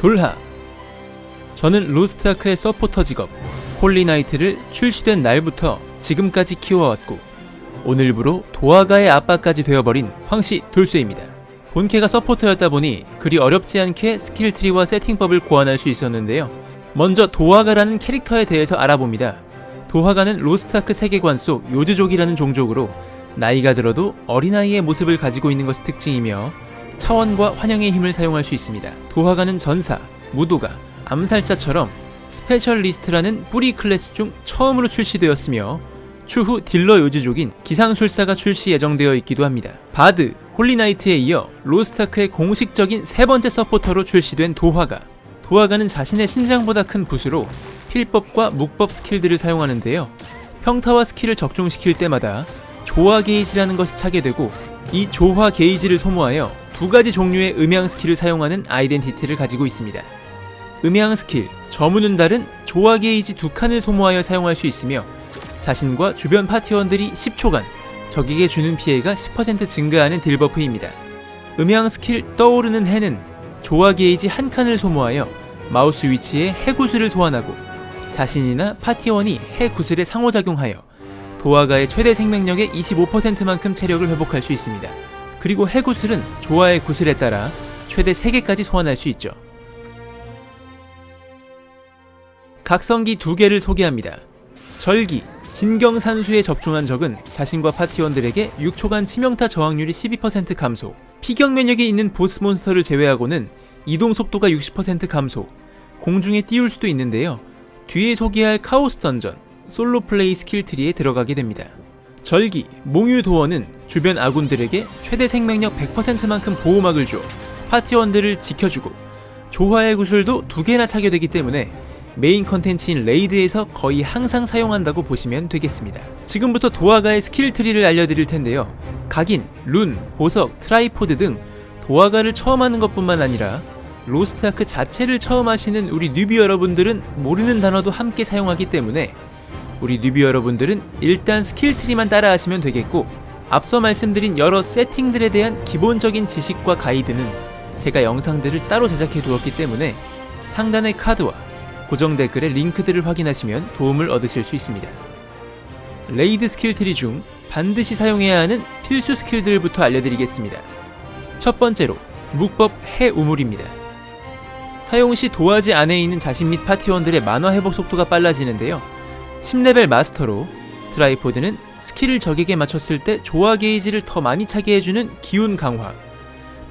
돌하 저는 로스트아크의 서포터 직업 홀리나이트를 출시된 날부터 지금까지 키워왔고 오늘부로 도화가의 아빠까지 되어버린 황씨 돌쇠입니다. 본캐가 서포터였다 보니 그리 어렵지 않게 스킬 트리와 세팅법을 고안할 수 있었는데요. 먼저 도화가라는 캐릭터에 대해서 알아봅니다. 도화가는 로스트아크 세계관 속 요즈족이라는 종족으로 나이가 들어도 어린아이의 모습을 가지고 있는 것이 특징이며 차원과 환영의 힘을 사용할 수 있습니다. 도화가는 전사, 무도가, 암살자처럼 스페셜리스트라는 뿌리 클래스 중 처음으로 출시되었으며 추후 딜러 요즈족인 기상술사가 출시 예정되어 있기도 합니다. 바드, 홀리나이트에 이어 로스타크의 공식적인 세 번째 서포터로 출시된 도화가 도화가는 자신의 신장보다 큰 붓으로 필법과 묵법 스킬들을 사용하는데요. 평타와 스킬을 적중시킬 때마다 조화 게이지라는 것이 차게 되고 이 조화 게이지를 소모하여 두 가지 종류의 음향 스킬을 사용하는 아이덴티티를 가지고 있습니다. 음향 스킬, 저무는 달은 조화 게이지 두 칸을 소모하여 사용할 수 있으며 자신과 주변 파티원들이 10초간 적에게 주는 피해가 10% 증가하는 딜 버프입니다. 음향 스킬 떠오르는 해는 조화 게이지 한 칸을 소모하여 마우스 위치에 해구슬을 소환하고 자신이나 파티원이 해구슬에 상호작용하여 도화가의 최대 생명력의 25%만큼 체력을 회복할 수 있습니다. 그리고 해구슬은 조화의 구슬에 따라 최대 3개까지 소환할 수 있죠. 각성기 두 개를 소개합니다. 절기, 진경산수에 적중한 적은 자신과 파티원들에게 6초간 치명타 저항률이 12% 감소, 피격 면역이 있는 보스 몬스터를 제외하고는 이동 속도가 60% 감소, 공중에 띄울 수도 있는데요. 뒤에 소개할 카오스 던전, 솔로 플레이 스킬 트리에 들어가게 됩니다. 절기, 몽유 도어는 주변 아군들에게 최대 생명력 100%만큼 보호막을 줘 파티원들을 지켜주고 조화의 구슬도 두 개나 차게 되기 때문에 메인 컨텐츠인 레이드에서 거의 항상 사용한다고 보시면 되겠습니다. 지금부터 도화가의 스킬 트리를 알려드릴 텐데요. 각인, 룬, 보석, 트라이포드 등 도화가를 처음 하는 것뿐만 아니라 로스트아크 자체를 처음 하시는 우리 뉴비 여러분들은 모르는 단어도 함께 사용하기 때문에 우리 뉴비 여러분들은 일단 스킬 트리만 따라 하시면 되겠고 앞서 말씀드린 여러 세팅들에 대한 기본적인 지식과 가이드는 제가 영상들을 따로 제작해 두었기 때문에 상단의 카드와 고정 댓글의 링크들을 확인하시면 도움을 얻으실 수 있습니다. 레이드 스킬 트리 중 반드시 사용해야 하는 필수 스킬들부터 알려드리겠습니다. 첫 번째로 묵법 해 우물입니다. 사용 시 도화지 안에 있는 자신 및 파티원들의 만화 회복 속도가 빨라지는데요. 10레벨 마스터로 트라이포드는 스킬을 적에게 맞췄을 때 조화 게이지를 더 많이 차게 해주는 기운 강화,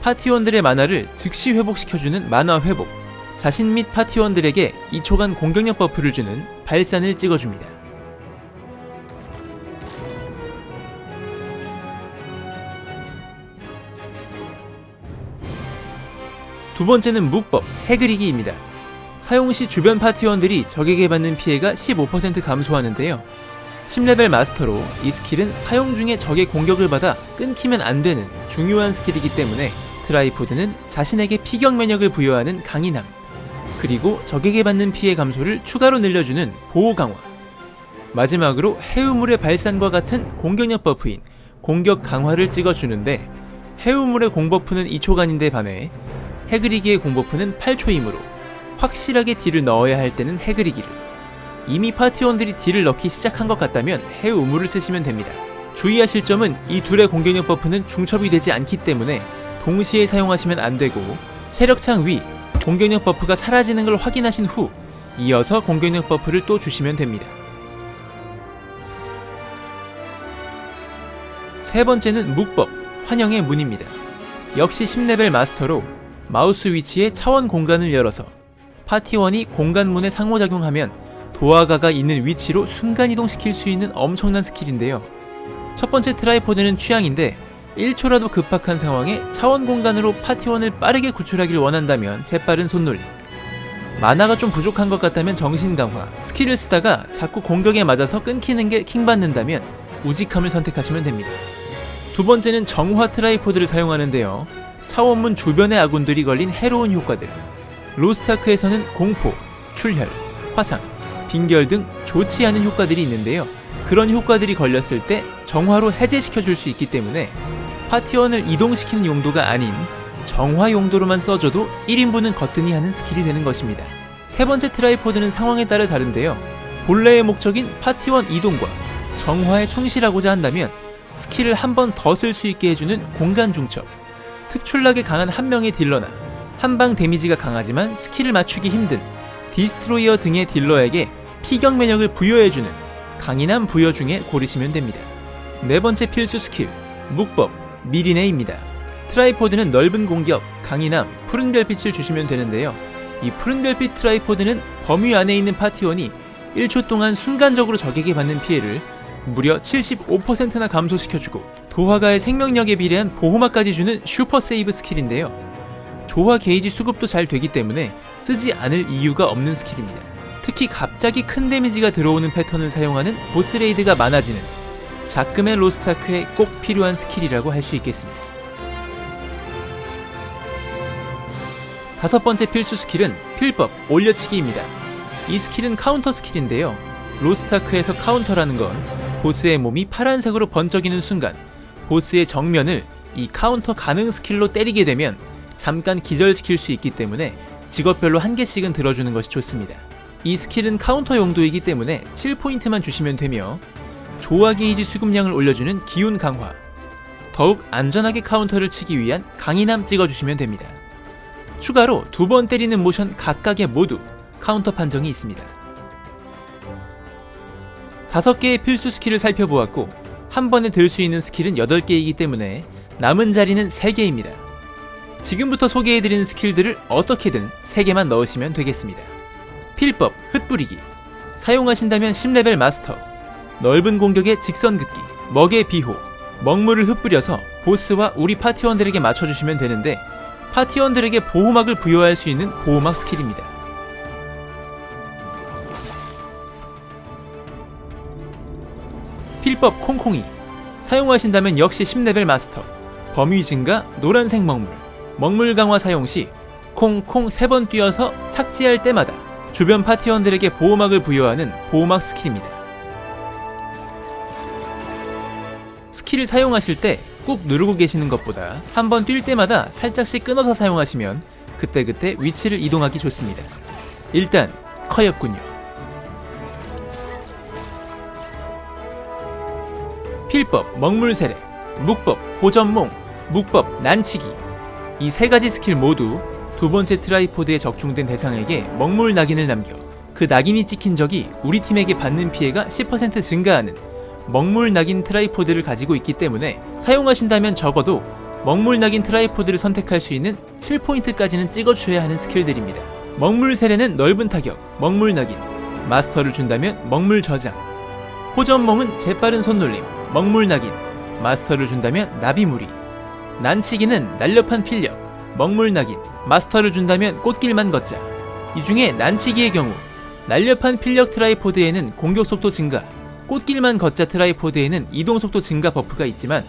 파티원들의 만화를 즉시 회복시켜주는 만화 회복, 자신 및 파티원들에게 2초간 공격력 버프를 주는 발산을 찍어줍니다. 두 번째는 묵법, 해그리기입니다. 사용 시 주변 파티원들이 적에게 받는 피해가 15% 감소하는데요. 10레벨 마스터로 이 스킬은 사용 중에 적의 공격을 받아 끊기면 안 되는 중요한 스킬이기 때문에 트라이포드는 자신에게 피격 면역을 부여하는 강인함, 그리고 적에게 받는 피해 감소를 추가로 늘려주는 보호 강화. 마지막으로 해우물의 발산과 같은 공격력 버프인 공격 강화를 찍어주는데 해우물의 공버프는 2초간인데 반해 해그리기의 공버프는 8초이므로 확실하게 딜을 넣어야 할 때는 해그리기를 이미 파티원들이 딜을 넣기 시작한 것 같다면 해 우물을 쓰시면 됩니다. 주의하실 점은 이 둘의 공격력 버프는 중첩이 되지 않기 때문에 동시에 사용하시면 안 되고 체력창 위 공격력 버프가 사라지는 걸 확인하신 후 이어서 공격력 버프를 또 주시면 됩니다. 세 번째는 묵법, 환영의 문입니다. 역시 10레벨 마스터로 마우스 위치에 차원 공간을 열어서 파티원이 공간문에 상호작용하면 도화가가 있는 위치로 순간이동시킬 수 있는 엄청난 스킬인데요. 첫 번째 트라이포드는 취향인데 1초라도 급박한 상황에 차원 공간으로 파티원을 빠르게 구출하길 원한다면 재빠른 손놀림. 만화가 좀 부족한 것 같다면 정신 강화. 스킬을 쓰다가 자꾸 공격에 맞아서 끊기는 게 킹받는다면 우직함을 선택하시면 됩니다. 두 번째는 정화 트라이포드를 사용하는데요. 차원문 주변의 아군들이 걸린 해로운 효과들. 로스타크에서는 공포, 출혈, 화상, 빈결 등 좋지 않은 효과들이 있는데요. 그런 효과들이 걸렸을 때 정화로 해제시켜 줄 수 있기 때문에 파티원을 이동시키는 용도가 아닌 정화 용도로만 써줘도 1인분은 거뜬히 하는 스킬이 되는 것입니다. 세 번째 트라이포드는 상황에 따라 다른데요. 본래의 목적인 파티원 이동과 정화에 충실하고자 한다면 스킬을 한 번 더 쓸 수 있게 해주는 공간 중첩, 특출나게 강한 한 명의 딜러나 한방 데미지가 강하지만 스킬을 맞추기 힘든 디스트로이어 등의 딜러에게 피격 면역을 부여해주는 강인한 부여 중에 고르시면 됩니다. 네 번째 필수 스킬, 묵법, 미리네입니다. 트라이포드는 넓은 공격, 강인함, 푸른 별빛을 주시면 되는데요. 이 푸른 별빛 트라이포드는 범위 안에 있는 파티원이 1초 동안 순간적으로 적에게 받는 피해를 무려 75%나 감소시켜주고 도화가의 생명력에 비례한 보호막까지 주는 슈퍼 세이브 스킬인데요. 조화 게이지 수급도 잘 되기 때문에 쓰지 않을 이유가 없는 스킬입니다. 특히 갑자기 큰 데미지가 들어오는 패턴을 사용하는 보스 레이드가 많아지는 자금의 로스타크에 꼭 필요한 스킬이라고 할 수 있겠습니다. 다섯 번째 필수 스킬은 필법 올려치기입니다. 이 스킬은 카운터 스킬인데요. 로스타크에서 카운터라는 건 보스의 몸이 파란색으로 번쩍이는 순간 보스의 정면을 이 카운터 가능 스킬로 때리게 되면 잠깐 기절시킬 수 있기 때문에 직업별로 한 개씩은 들어주는 것이 좋습니다. 이 스킬은 카운터 용도이기 때문에 7포인트만 주시면 되며 조화 게이지 수급량을 올려주는 기운 강화, 더욱 안전하게 카운터를 치기 위한 강인함 찍어주시면 됩니다. 추가로 두 번 때리는 모션 각각에 모두 카운터 판정이 있습니다. 다섯 개의 필수 스킬을 살펴보았고 한 번에 들 수 있는 스킬은 8개이기 때문에 남은 자리는 3개입니다. 지금부터 소개해드리는 스킬들을 어떻게든 3개만 넣으시면 되겠습니다. 필법, 흩뿌리기. 사용하신다면 10레벨 마스터. 넓은 공격의 직선 긋기, 먹의 비호. 먹물을 흩뿌려서 보스와 우리 파티원들에게 맞춰주시면 되는데 파티원들에게 보호막을 부여할 수 있는 보호막 스킬입니다. 필법 콩콩이. 사용하신다면 역시 10레벨 마스터. 범위 증가 노란색 먹물 먹물 강화 사용 시 콩콩 3번 뛰어서 착지할 때마다 주변 파티원들에게 보호막을 부여하는 보호막 스킬입니다. 스킬을 사용하실 때 꾹 누르고 계시는 것보다 한 번 뛸 때마다 살짝씩 끊어서 사용하시면 그때그때 위치를 이동하기 좋습니다. 일단 커였군요. 필법 먹물세례, 묵법 호전몽, 묵법 난치기 이 세 가지 스킬 모두 두 번째 트라이포드에 적중된 대상에게 먹물 낙인을 남겨 그 낙인이 찍힌 적이 우리 팀에게 받는 피해가 10% 증가하는 먹물 낙인 트라이포드를 가지고 있기 때문에 사용하신다면 적어도 먹물 낙인 트라이포드를 선택할 수 있는 7포인트까지는 찍어줘야 하는 스킬들입니다. 먹물 세례는 넓은 타격, 먹물 낙인, 마스터를 준다면 먹물 저장, 호전몽은 재빠른 손놀림, 먹물 낙인, 마스터를 준다면 나비무리, 난치기는 날렵한 필력, 먹물 낙인, 마스터를 준다면 꽃길만 걷자. 이 중에 난치기의 경우 날렵한 필력 트라이포드에는 공격 속도 증가, 꽃길만 걷자 트라이포드에는 이동 속도 증가 버프가 있지만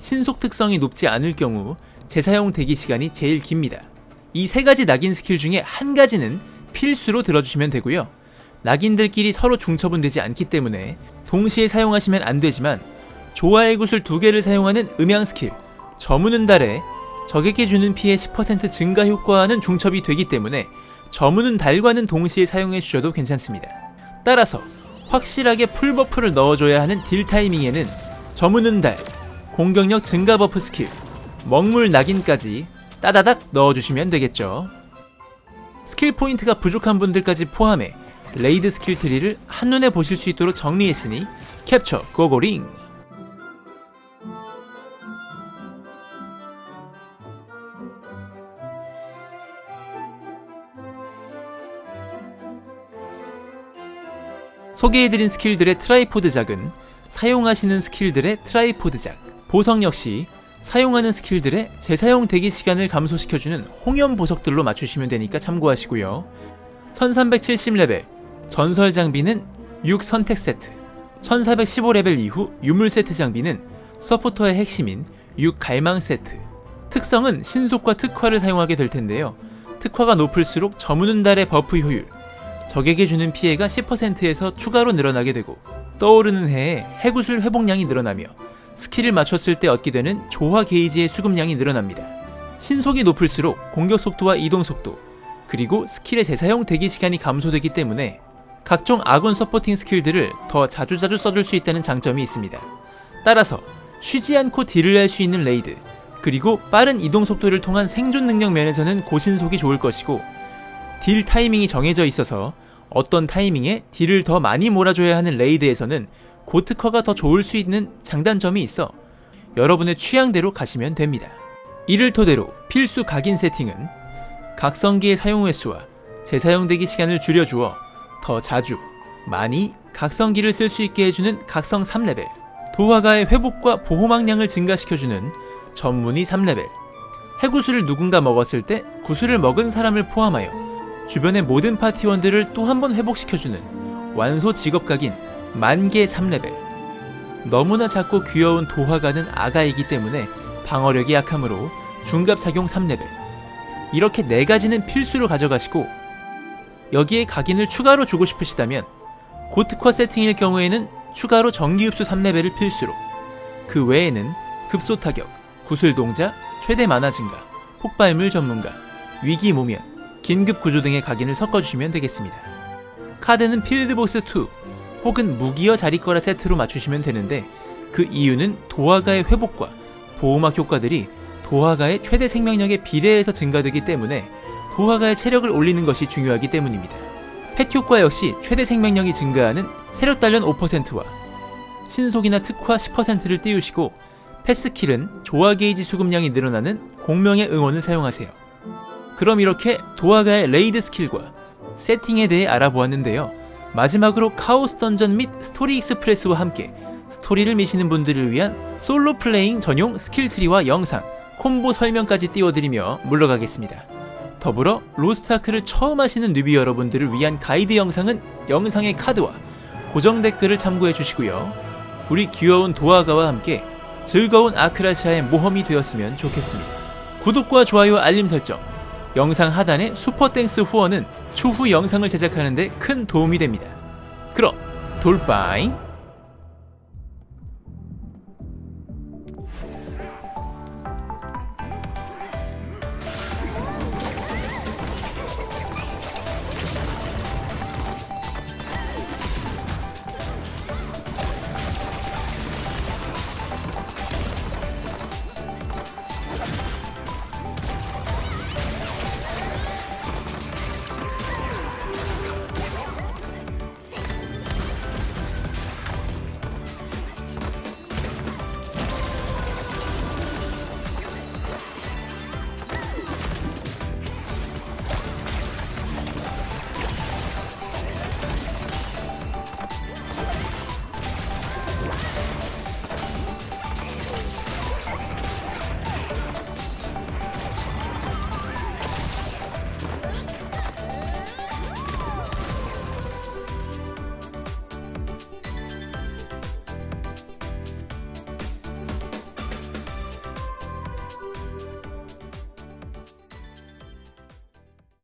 신속 특성이 높지 않을 경우 재사용 대기 시간이 제일 깁니다. 이 세 가지 낙인 스킬 중에 한 가지는 필수로 들어주시면 되고요. 낙인들끼리 서로 중첩은 되지 않기 때문에 동시에 사용하시면 안 되지만 조화의 구슬 두 개를 사용하는 음향 스킬 저무는 달에 적에게 주는 피해 10% 증가 효과와는 중첩이 되기 때문에 저무는 달과는 동시에 사용해 주셔도 괜찮습니다. 따라서 확실하게 풀 버프를 넣어줘야 하는 딜 타이밍에는 저무는 달, 공격력 증가 버프 스킬, 먹물 낙인까지 따다닥 넣어주시면 되겠죠. 스킬 포인트가 부족한 분들까지 포함해 레이드 스킬 트리를 한눈에 보실 수 있도록 정리했으니 캡처 고고링! 소개해드린 스킬들의 트라이포드 작은 사용하시는 스킬들의 트라이포드 작, 보석 역시 사용하는 스킬들의 재사용 대기 시간을 감소시켜주는 홍연 보석들로 맞추시면 되니까 참고하시고요. 1370레벨 전설 장비는 6 선택 세트, 1415레벨 이후 유물 세트 장비는 서포터의 핵심인 6 갈망 세트. 특성은 신속과 특화를 사용하게 될 텐데요. 특화가 높을수록 저무는 달의 버프 효율, 적에게 주는 피해가 10%에서 추가로 늘어나게 되고 떠오르는 해에 해구술 회복량이 늘어나며 스킬을 맞췄을 때 얻게 되는 조화 게이지의 수급량이 늘어납니다. 신속이 높을수록 공격 속도와 이동 속도, 그리고 스킬의 재사용 대기 시간이 감소되기 때문에 각종 아군 서포팅 스킬들을 더 자주자주 써줄 수 있다는 장점이 있습니다. 따라서 쉬지 않고 딜을 할 수 있는 레이드, 그리고 빠른 이동 속도를 통한 생존 능력 면에서는 고신속이 좋을 것이고 딜 타이밍이 정해져 있어서 어떤 타이밍에 딜을 더 많이 몰아줘야 하는 레이드에서는 고특화가 더 좋을 수 있는 장단점이 있어 여러분의 취향대로 가시면 됩니다. 이를 토대로 필수 각인 세팅은 각성기의 사용 횟수와 재사용 대기 시간을 줄여주어 더 자주, 많이 각성기를 쓸 수 있게 해주는 각성 3레벨, 도화가의 회복과 보호막량을 증가시켜주는 전문의 3레벨, 해구슬을 누군가 먹었을 때 구슬을 먹은 사람을 포함하여 주변의 모든 파티원들을 또 한 번 회복시켜주는 완소 직업각인 만개 3레벨. 너무나 작고 귀여운 도화가는 아가이기 때문에 방어력이 약하므로 중갑 착용 3레벨. 이렇게 네 가지는 필수로 가져가시고 여기에 각인을 추가로 주고 싶으시다면 고특화 세팅일 경우에는 추가로 전기 흡수 3레벨을 필수로 그 외에는 급소 타격, 구슬 동작, 최대 만화 증가, 폭발물 전문가, 위기 모면, 긴급 구조 등의 각인을 섞어주시면 되겠습니다. 카드는 필드보스 2 혹은 무기여 자리거라 세트로 맞추시면 되는데 그 이유는 도화가의 회복과 보호막 효과들이 도화가의 최대 생명력에 비례해서 증가되기 때문에 도화가의 체력을 올리는 것이 중요하기 때문입니다. 펫 효과 역시 최대 생명력이 증가하는 체력 단련 5%와 신속이나 특화 10%를 띄우시고 패스킬은 조화 게이지 수급량이 늘어나는 공명의 응원을 사용하세요. 그럼 이렇게 도화가의 레이드 스킬과 세팅에 대해 알아보았는데요. 마지막으로 카오스 던전 및 스토리 익스프레스와 함께 스토리를 미시는 분들을 위한 솔로 플레잉 전용 스킬 트리와 영상, 콤보 설명까지 띄워드리며 물러가겠습니다. 더불어 로스트아크를 처음 하시는 뉴비 여러분들을 위한 가이드 영상은 영상의 카드와 고정 댓글을 참고해 주시고요. 우리 귀여운 도화가와 함께 즐거운 아크라시아의 모험이 되었으면 좋겠습니다. 구독과 좋아요 알림 설정, 영상 하단의 슈퍼땡스 후원은 추후 영상을 제작하는 데 큰 도움이 됩니다. 그럼 돌빠잉